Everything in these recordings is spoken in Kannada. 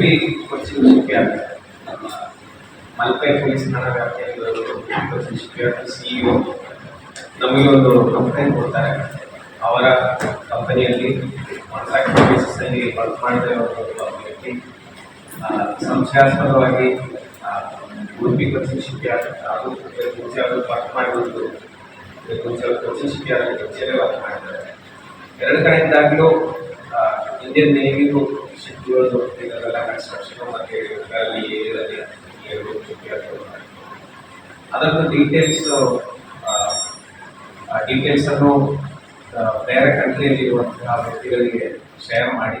ಉಡುಪಿ ಕೊಚ್ಚಿನ್ ಶಿಪ್ಯಾರ್ಡ್ ನಮ್ಮ ಮಲ್ಪೆ ಪೊಲೀಸ್ ಠಾಣಾ ವ್ಯಾಪ್ತಿಯಲ್ಲಿ ಕೊಚ್ಚಿನ್ ಶಿಪ್ಯಾರ್ಡ್ ಸಿಇಒ ನಮಗೆ ಒಂದು ಕಂಪ್ಲೇಂಟ್ ಕೊಡ್ತಾರೆ ಅವರ ಕಂಪನಿಯಲ್ಲಿ ಕಾಂಟ್ರಾಕ್ಟ್ ಬೇಸಿಸ್ನಲ್ಲಿ ವರ್ಕ್ ಮಾಡಿದ ಒಬ್ಬ ವ್ಯಕ್ತಿ ಆ, ಸಂಶಯಾಸ್ಪದವಾಗಿ ಆ, ಉಡುಪಿ ಕೊಚ್ಚಿನ್ ಶಿಪ್ಯಾರ್ಡ್ ಹಾಗೂ ಮುಂಚೆ ಅವರು ವರ್ಕ್ ಮಾಡಿರೋದು ಮುಂಚೆ ಅವರು ಕೊಚ್ಚಿನ್ ಶಿಪ್ಯಾರ್ಡ್ ಮುಂಚೆಯೇ ವರ್ಕ್ ಮಾಡಿದ್ದಾರೆ ಎರಡು ಕಡೆಯಿಂದಾಗಲೂ ಇಂಡಿಯನ್ ನೇವಿಗೂ ಶಿಪ್ಗಳು ಇದೆಲ್ಲ ಕನ್ಸ್ಟ್ರಕ್ಷನ್ ಇದರಲ್ಲಿ ಏರಿಯಾದಲ್ಲಿ ಅದರದ್ದು ಡೀಟೇಲ್ಸ್ ಡೀಟೇಲ್ಸನ್ನು ಬೇರೆ ಕಂಟ್ರಿಯಲ್ಲಿ ಇರುವಂತಹ ವ್ಯಕ್ತಿಗಳಿಗೆ ಶೇರ್ ಮಾಡಿ,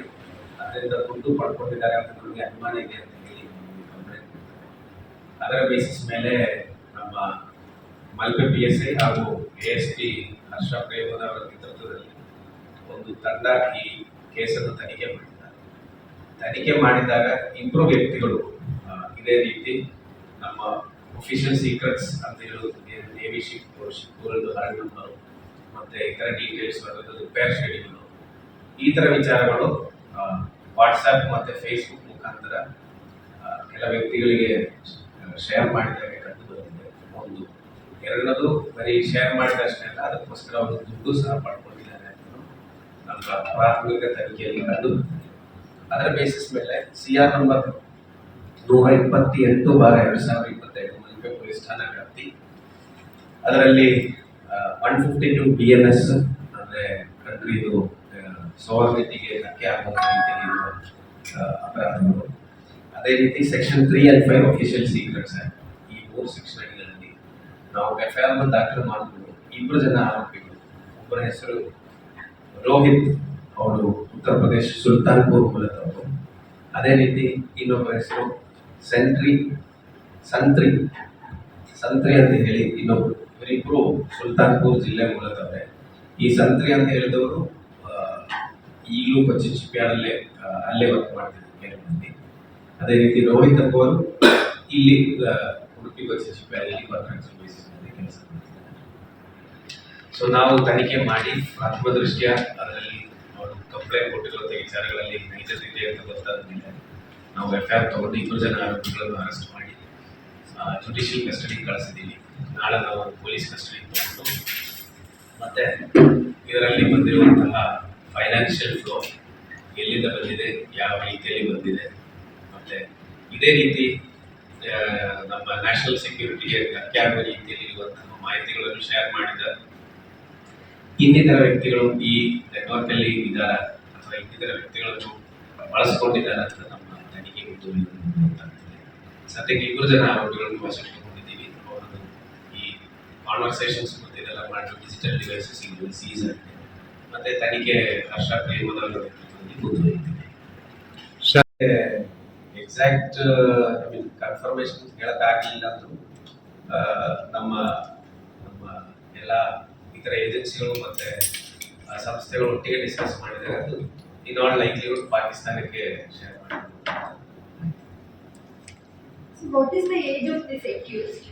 ಅದರಿಂದ ದುಡ್ಡು ಪಡ್ಕೊಂಡಿದ್ದಾರೆ ಅಂತ ನಮಗೆ ಅನುಮಾನ ಇದೆ ಅಂತ ಹೇಳಿ ಅದರ ಬೇಸಿಸ್ ಮೇಲೆ ನಮ್ಮ ಮಲ್ಪೆ ಪಿ ಎಸ್ ಐ ಹಾಗೂ ಎ ಎಸ್ ಪಿ ಹರ್ಷ ಪ್ರೇಮದ ಅವರ ನೇತೃತ್ವದಲ್ಲಿ ಒಂದು ತಂಡ ಈ ಕೇಸನ್ನು ತನಿಖೆ ಮಾಡಿದ್ದಾರೆ ತನಿಖೆ ಮಾಡಿದಾಗ ಇಬ್ಬರು ವ್ಯಕ್ತಿಗಳು ಇದೇ ರೀತಿ ನಮ್ಮ ಒಫಿಷಿಯಲ್ ಸೀಕ್ರೆಟ್ಸ್ ಅಂತ ಹೇಳೋದು ನೇವಿ ಶಿಪ್ ಶಿಪ್ಗಳದ್ದು ಹರಡ್ ನಂಬರು ಮತ್ತು ಇತರ ಡೀಟೇಲ್ಸ್ ಬರೋದು ರಿಪೇರ್ ಶೆಡ್ಯೂಲು ಈ ಥರ ವಿಚಾರಗಳು ವಾಟ್ಸಪ್ ಮತ್ತು ಫೇಸ್ಬುಕ್ ಮುಖಾಂತರ ಕೆಲ ವ್ಯಕ್ತಿಗಳಿಗೆ ಶೇರ್ ಮಾಡಿದಾಗ ಕಂಡು ಬಂದಿದೆ ಒಂದು, ಎರಡನೇದು, ಬರೀ ಶೇರ್ ಮಾಡಿದಷ್ಟೇ ಅಲ್ಲ, ಅದಕ್ಕೋಸ್ಕರ ಅವರು ದುಡ್ಡು ಸಹ ಪಡ್ಕೊಂಡಿದ್ದಾರೆ ಅಂತ ನಮ್ಮ ಪ್ರಾಥಮಿಕ ತನಿಖೆಯಲ್ಲಿ ಕಂಡು. ಅದರ ಬೇಸಿಸ್ ಮೇಲೆ ಸಿ ಆರ್ ನಂಬರ್ ನೂರ ಇಪ್ಪತ್ತೆಂಟು ಬಾರ ಎರಡು ಸಾವಿರದ ಇಪ್ಪತ್ತೈದು ಮಲ್ಪೆ ಪೊಲೀಸ್ ಠಾಣಾ ವ್ಯಾಪ್ತಿ. ಅದರಲ್ಲಿ one fifty two B N S ಅಂದರೆ ಕಂಟ್ರಿದು ಸೋವರ್ನಿಟಿಗೆ ಧಕ್ಕೆ ಆಗುವಂಥ ರೀತಿಯಲ್ಲಿ ಅಪರಾಧಗಳು. ಅದೇ ರೀತಿ section three and five official secrets ಈ ಮೂರು ಸೆಕ್ಷನ್ ಅಡಿಗಳಲ್ಲಿ ನಾವು ಎಫ್ ಐ ಆರ್ ದಾಖಲು ಮಾಡಿಕೊಂಡು ಇಬ್ಬರು ಜನ ಆರೋಪಿಗಳು. ಒಬ್ಬರ ಹೆಸರು ರೋಹಿತ್ ಅವರು ಉತ್ತರ ಪ್ರದೇಶ ಸುಲ್ತಾನ್ಪುರ್ ಮೂಲದವರು ಅದೇ ರೀತಿ ಇನ್ನೊಬ್ಬ ಹೆಸರು ಸೆಂಟ್ರಿ ಸಂತ್ರಿ ಸಂತ್ರಿ ಅಂತ ಹೇಳಿ ಇನ್ನೊಬ್ಬರು ಇವರಿಬ್ಬರು ಸುಲ್ತಾನ್ಪುರ್ ಜಿಲ್ಲೆ ಮೂಲದವರೇ. ಈ ಸಂತ್ರಿ ಅಂತ ಹೇಳಿದವರು ಈಗಲೂ ಪಚ್ಚಿ ಶಿಪ್ಯಾರ್ಡಲ್ಲೇ ಆ, ಅಲ್ಲೇ ವರ್ಕ್ ಮಂದಿ ಅದೇ ರೀತಿ ರೋಹಿತ್ ಅವರು ಇಲ್ಲಿ ಉಡುಪಿ ಕಾಂಟ್ರಾಕ್ಟ್ ಬೇಸಿಸ್ ಮೇಲೆ ಕೆಲಸ ಮಾಡ್ತಿದ್ದಾರೆ. ಸೊ ನಾವು ತನಿಖೆ ಮಾಡಿ ಪ್ರಥಮ ದೃಷ್ಟಿಯ ಅದರಲ್ಲಿ ಕಂಪ್ಲೇಂಟ್ ಕೊಟ್ಟಿರುವಂಥ ವಿಚಾರಗಳಲ್ಲಿ ನೈಜತೆ ಅಂತ ಗೊತ್ತಾದ ಮೇಲೆ ನಾವು ಎಫ್ ಐ ಆರ್ ತಗೊಂಡು ಇಬ್ಬರು ಜನ ಆರೋಪಿಗಳನ್ನು ಅರೆಸ್ಟ್ ಮಾಡಿ ಜುಡಿಷಿಯಲ್ ಕಸ್ಟಡಿಗೆ ಕಳಿಸಿದ್ದೀವಿ. ನಾಳೆ ನಾವು ಪೊಲೀಸ್ ಕಸ್ಟಡಿಗೆ ತಗೊಂಡು ಮತ್ತೆ ಇದರಲ್ಲಿ ಬಂದಿರುವಂತಹ ಫೈನಾನ್ಷಿಯಲ್ ಫ್ಲೋ ಎಲ್ಲಿಂದ ಬಂದಿದೆ, ಯಾವ ರೀತಿಯಲ್ಲಿ ಬಂದಿದೆ, ಮತ್ತೆ ಇದೇ ರೀತಿ ನಮ್ಮ ನ್ಯಾಷನಲ್ ಸೆಕ್ಯೂರಿಟಿಗೆ ಧಕ್ಕೆ ರೀತಿಯಲ್ಲಿ ಇರುವಂತಹ ಮಾಹಿತಿಗಳನ್ನು ಶೇರ್ ಮಾಡಿದ ಇನ್ನಿತರ ವ್ಯಕ್ತಿಗಳು ಈ ನೆಟ್ವರ್ಕ್ ಅಲ್ಲಿ ಇದ್ದಾರ? ಇನ್ನಿತರ ವ್ಯಕ್ತಿಗಳನ್ನು ಬಳಸಿಕೊಂಡಿದ್ದಾರೆ ಅಂತ ನಮ್ಮ ತನಿಖೆ ಗೊತ್ತಾಗ್ತದೆ ಸದ್ಯಕ್ಕೆ ಇಬ್ಬರು ಜನ ಆರೋಪಿಗಳನ್ನು ವಶಪಡಿಸಿಕೊಂಡಿದ್ದೀವಿ ಅವರನ್ನು ಈ ಕಾನ್ವರ್ಸೇಷನ್ಸ್ ಮತ್ತೆ ಇದೆಲ್ಲ ಮಾಡಿ ಡಿಜಿಟಲ್ ಡಿವೈಸಸ್ ಈಗ ಸೀಸ್ ಆಗಿದೆ ಮತ್ತೆ ತನಿಖೆ ಹರ್ಷ ಪ್ರೇಮದ ಮುಂದುವರಿಯುತ್ತಿದೆ. ಎಕ್ಸಾಕ್ಟ್ ಐ ಮೀನ್ ಕನ್ಫರ್ಮೇಶನ್ ಹೇಳಕ್ಕಾಗಲಿಲ್ಲ ಅಂದ್ರು ನಮ್ಮ ನಮ್ಮ ಎಲ್ಲ ಇತರ ಏಜೆನ್ಸಿಗಳು ಮತ್ತೆ ಸಂಸ್ಥೆಗಳು ಒಟ್ಟಿಗೆ ಡಿಸ್ಕಸ್ ಮಾಡಿದಾಗ ಅದು ಇನ್ ಆಲ್ ಲೈಕ್ಲಿಹುಡ್ ಪಾಕಿಸ್ತಾನಕ್ಕೆ ಶೇರ್ ಮಾಡಿದ್ರು So what is the age of this accused?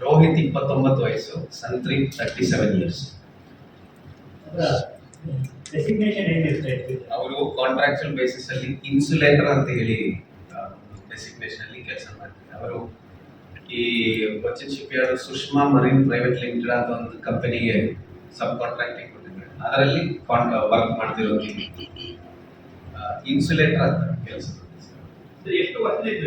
Rohit ಇಪ್ಪತ್ತೊಂಬತ್ತು ವಯಸ್ಸು ಸಂತ್ರಿ ತರ್ಟಿ ಸೆವೆನ್ ಇಯರ್ಸ್ ಡೆಸಿಗ್ನೇಷನ್ ಏನಿರುತ್ತೆ ಅವರು ಕಾಂಟ್ರಾಕ್ಚುಯಲ್ ಬೇಸಿಸ್ ಅಲ್ಲಿ ಇನ್ಸುಲೇಟರ್ ಅಂತ ಹೇಳಿ ಡೆಸಿಗ್ನೇಷನ್ ಅಲ್ಲಿ ಕೆಲಸ ಮಾಡ್ತಾರೆ ಅವರು ಈ Cochin shipyard Sushma marine private limited ಅಂತ ಒಂದು ಕಂಪನಿಗೆ ಸಬ್ ಕಾಂಟ್ರಾಕ್ಟಿಂಗ್ ಕೊಟ್ಟಿದ್ದಾರೆ ಅದರಲ್ಲಿ ವರ್ಕ್ ಮಾಡ್ತಿರೋದು ಇನ್ಸುಲೇಟರ್ ಅಂತ ಕೆಲಸ ಎಷ್ಟು ವರ್ಷದಿಂದ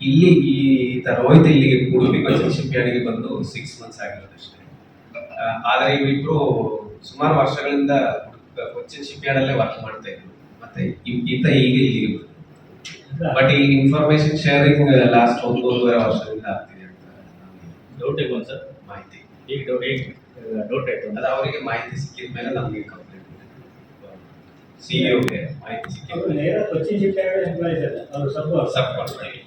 ಇಲ್ಲಿ ಈ ತರ ಹೋಯ್ತು ಇಲ್ಲಿಗೆ ಉಡುಪಿ ಕೊಚ್ಚಿನ್ ಶಿಪ್ಯಾರ್ಡ್ಗೆ ಬಂದು ಸಿಕ್ಸ್ ಮಂತ್ಸ್ ಆಗಿರೋದಷ್ಟೇ ಅಷ್ಟೇ. ಆದರೆ ಇವರಿಬ್ರು ಸುಮಾರು ವರ್ಷಗಳಿಂದ ಕೊಚ್ಚಿನ ಶಿಪ್ ಯಾರ್ಡ್ ಅಲ್ಲೇ ವರ್ಕ್ ಮಾಡ್ತಾ ಇದ್ರು. ಮತ್ತೆ ಈತ ಈಗ ಇಲ್ಲಿಗೆ ಬಂದು ಬಟ್ ಈ ಇನ್ಫಾರ್ಮೇಶನ್ ಶೇರಿಂಗ್ ಲಾಸ್ಟ್ ಒಂದೂವರೆ ವರ್ಷದಿಂದ ಆಗ್ತಿದೆ ಅಂತ ಡೌಟ್ ಇಲ್ಲ ಸರ್? ಮಾಹಿತಿ. ಈಗ ಡೌಟ್ ಈಗ ಡೌಟ್ ಆಯ್ತು ಅದು ಅವರಿಗೆ ಮಾಹಿತಿ ಸಿಕ್ಕಿದ ಮೇಲೆ ನಮಗೆ ಕಂಪ್ಲೇಂಟ್ ಸಿಇಒಗೆ ಮಾಹಿತಿ ಅವರು ಸಿಕ್ಕಿದ ನೇರ ಕೊಚ್ಚಿನ್ ಶಿಕ್ಷಣ ಎಂಪ್ಲಾಯೀಸ್ ಅಲ್ಲ ಅವರು ಸಬ್ ಸಬ್ ಕಾಂಟ್ರಾಕ್ಟ್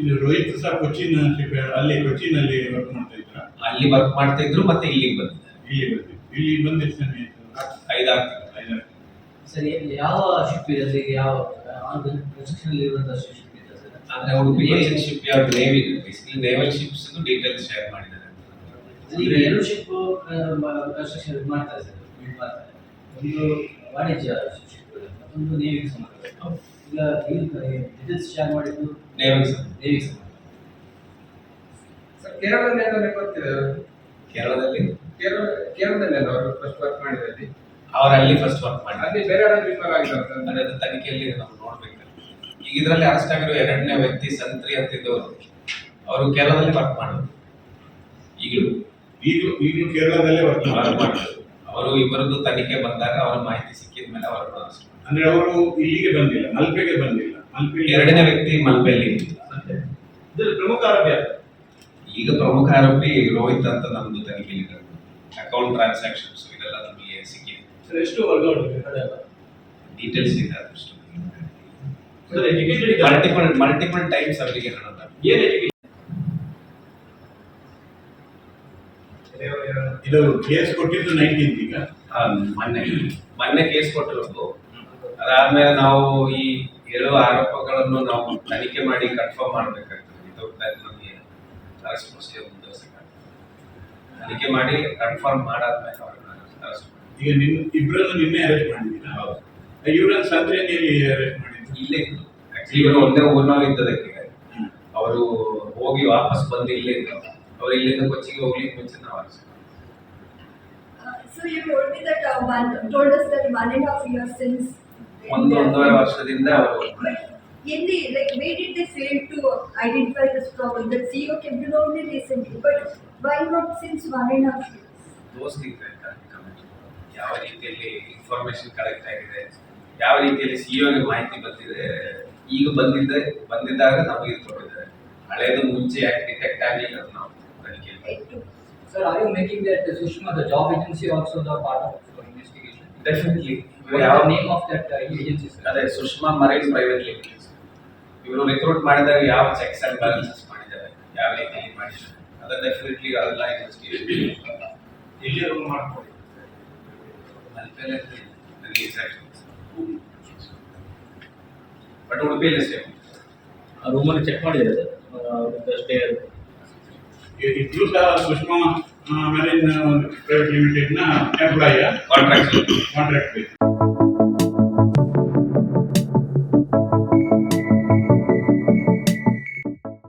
ಇಲ್ಲಿ ರೋಹಿತ್ ಸಹ ಕೊಚ್ಚಿನ್ ಅಲ್ಲಿ ಕೊಚ್ಚಿನ್ ಅಲ್ಲಿ ವರ್ಕ್ ಮಾಡ್ತಾ ಇದ್ರ? ಅಲ್ಲಿ ವರ್ಕ್ ಮಾಡ್ತಾ ಇದ್ರು ಮತ್ತೆ ಇಲ್ಲಿಗೆ ಬಂದಿದ್ದಾರೆ. ಇಲ್ಲಿ ಬಂದಿದ್ದು ಇಲ್ಲಿ ಬಂದಿಷ್ಟು ಸಮಯ ಆಯ್ತು? ಐದಾರು. ಸರಿ ಯಾವ ಶಿಪ್ ಇದೆ? ಸರ್ ಯಾವ ಕನ್ಸ್ಟ್ರಕ್ಷನ್ ಇರುವಂತಹ ಶಿಪ್ ಇದೆ? ಸರ್ ಅಂದ್ರೆ ಉಡುಪಿ ಕೊಚ್ಚಿನ್ ಶಿಪ್ ಯಾವ navy basically naval ships details share ಮಾಡಿದ್ದಾರೆ. ಈಗ ಎರಡು ಶಿಪ್ ಕನ್ಸ್ಟ್ರಕ್ಷನ್ ಮಾಡ್ತಾರೆ ಸರ್ ಬಿಲ್ಡ್ ಮಾಡ್ತಾರೆ ಒಂದು ವಾಣಿಜ್ಯ ಶಿಕ್ಷಕರು ಮತ್ತೊಂದು ನೇವಿಗೆ ಸಂಬಂಧ ಈಗ ಈ ಡೀಟೇಲ್ಸ್ ಶೇರ್ ಮಾಡಿದ್ದು ನೇವಿಗೆ ಸಂಬಂಧ. ನೇವಿಗೆ ಸಂಬಂಧ. ಸರ್ ಕೇರಳದಲ್ಲಿ ಏನಾದ್ರು ಗೊತ್ತಿದೆ? ಕೇರಳದಲ್ಲಿ? ಕೇರಳ ಕೇರಳದಲ್ಲಿ ಅಲ್ಲ ಅವರು ಫಸ್ಟ್ ವರ್ಕ್ ಮಾಡಿದಲ್ಲಿ ಅವರು ಅಲ್ಲಿ ಫಸ್ಟ್ ವರ್ಕ್ ಮಾಡಿ ಅಲ್ಲಿ ಬೇರೆ ಯಾರಾದ್ರೂ ರಿಫರ್ ಆಗಿದ್ದಾರೆ ಸರ್? ಅದೇ ಅದು ತನಿಖೆಯಲ್ಲಿ ನಾವು ನೋಡ್ಬೇಕು. ಈಗ ಇದರಲ್ಲಿ ಅರೆಸ್ಟ್ ಆಗಿರೋ ಎರಡನೇ ವ್ಯಕ್ತಿ ಸಂತ್ರಿ ಅಂತಿದ್ದವರು ಅವರು ಕೇರಳದಲ್ಲಿ ವರ್ಕ್ ಮಾಡೋದು ಈಗಲೂ. ಈಗಲೂ ಈಗಲೂ ಕೇರಳದಲ್ಲೇ ವರ್ಕ್ ಅವರು ಇಬ್ಬರದ್ದು ತನಿಖೆ ಬಂದಾಗ ಅವರ ಮಾಹಿತಿ ಸಿಕ್ಕಿದ ಮೇಲೆ ಅವರು. ಅಂದ್ರೆ ಅವರು ಇಲ್ಲಿಗೆ ಬಂದಿಲ್ಲ ಮಲ್ಪೆಗೆ ಬಂದಿಲ್ಲ. ಮಲ್ಪೆ ಎರಡನೇ ವ್ಯಕ್ತಿ ಮಲ್ಪೆಯಲ್ಲಿ ಪ್ರಮುಖ ಆರೋಪಿ ಈಗ ಪ್ರಮುಖ ಆರೋಪಿ ರೋಹಿತ್ ಅಂತ ನಮ್ದು ತನಿಖೆಯಲ್ಲಿ ಅಕೌಂಟ್ ಟ್ರಾನ್ಸಾಕ್ಷನ್ಸ್ ಇದೆಲ್ಲ ನಮಗೆ ಸಿಕ್ಕಿದೆ. ಎಷ್ಟು ಡೀಟೇಲ್ಸ್ ಇದೆ ಅದಷ್ಟು ಮಲ್ಟಿಪಲ್ ಮಲ್ಟಿಪಲ್ ಟೈಮ್ಸ್ ಅವರಿಗೆ ಹಣ ಏನ್ ಇದು ಕೇಸ್ ಕೊಟ್ಟಿದ್ದು ನೈನ್ಟೀನ್ತ್ ಈಗ? ಮೊನ್ನೆ. ಮೊನ್ನೆ ಕೇಸ್ ಕೊಟ್ಟಿರೋದು. ಅದಾದ್ಮೇಲೆ ನಾವು ಈ ಹೇಳುವ ಆರೋಪಗಳನ್ನು ನಾವು ತನಿಖೆ ಮಾಡಿ ಕನ್ಫರ್ಮ್ ಮಾಡಬೇಕಾಗ್ತದೆ. ವಿತೌಟ್ ದಟ್ ನಮಗೆ ಅರೆಸ್ಟ್ ಪ್ರೊಸೀಜರ್ ಮುಂದುವರಿಸಬೇಕಾಗ್ತದೆ ತನಿಖೆ ಮಾಡಿ ಕನ್ಫರ್ಮ್ ಮಾಡಾದ್ಮೇಲೆ ಅವ್ರನ್ನ ಅರೆಸ್ಟ್ ಈಗ ನಿಮ್ ಇಬ್ಬರನ್ನು ನಿನ್ನೆ ಅರೆಸ್ಟ್ ಮಾಡಿದ್ದೀರಾ? ಹೌದು. ಇವರನ್ನು ನೀವು ಅರೆಸ್ಟ್ ಮಾಡಿದ್ದು? ಇಲ್ಲೇ ಇದ್ರು. ಆಕ್ಚುಲಿ ಇವರು ಒಂದೇ ಊರಿನವ್ರು ಇದ್ದದಕ್ಕೆ ಅವರು ಹೋಗಿ ವಾಪಸ್ ಬಂದು ಇಲ್ಲೇ ಇದ್ರು. ಅವ್ರು ಇಲ್ಲಿಂದ ಕೊಚ್ಚಿಗೆ ಹೋಗ್ಲಿಕ್ಕೆ ಮುಂಚೆ ನಾವು arrest so you told me that uh, one told us that one and a half years since. ಒಂದು ಒಂದೂವರೆ ವರ್ಷದಿಂದ ಅವರು But in the like, where did they fail to identify this problem? That CEO came to know only recently, but why not since one and a half years? Those ಯಾವ ರೀತಿಯಲ್ಲಿ ಇನ್ಫಾರ್ಮೇಶನ್ ಕಲೆಕ್ಟ್ ಆಗಿದೆ ಯಾವ ರೀತಿಯಲ್ಲಿ ಸಿಇಒಗೆ ಮಾಹಿತಿ ಬಂದಿದೆ ಈಗ ಬಂದಿದ್ದೆ ಬಂದಿದ್ದಾಗ ನಮಗೆ ಕೊಟ್ಟಿದ್ದಾರೆ ಹಳೇದು ಮುಂಚೆ ಯಾಕೆ ಡಿಟೆಕ್ಟ್ ಆಗಲಿಲ್ಲ ನಾವು to- Sir, are you making that uh, Sushma, the job agency also the part of the investigation? Definitely What is ಯಾವ the name of that uh, agency, sir? ಅದೇ ಸುಷ್ಮಾ ಮರೈನ್ ಪ್ರೈವೇಟ್ ಲಿಮಿಟೆಡ್ ಇವರು ರಿಕ್ರೂಟ್ ಮಾಡಿದಾಗ ಯಾವ ಚೆಕ್ಸ್ ಅಂಡ್ ಬ್ಯಾಲೆನ್ಸಸ್ ಮಾಡಿದ್ದಾರೆ ಯಾವ ರೀತಿಯಲ್ಲಿ ಮಾಡಿದ್ದಾರೆ ಅದು ಡೆಫಿನೆಟ್ಲಿ ಅದೆಲ್ಲ ಇನ್ವೆಸ್ಟಿಗೇಷನ್ ಎಲ್ಲಿ ರೂಮ್ ಮಾಡ್ಕೊಳ್ಳಿ ಮಲ್ಪೆಯಲ್ಲಿ ನನಗೆ ಎಕ್ಸಾಕ್ಟ್ ಬಟ್ ಉಡುಪಿಯಲ್ಲಿ ಸೇಮ್ ಆ ರೂಮಲ್ಲಿ ಚೆಕ್ ಮಾಡಿದ್ದಾರೆ ಸ್ಟೇ ಇಬ್ರು ಸಹ ಸುಷ್ಮಾ ಮೆರಿನ್ ಪ್ರೈವೇಟ್ ಲಿಮಿಟೆಡ್ನ ಎಂಪ್ಲಾಯ ಕಾಂಟ್ರಾಕ್ಟ್ ಕಾಂಟ್ರಾಕ್ಟ್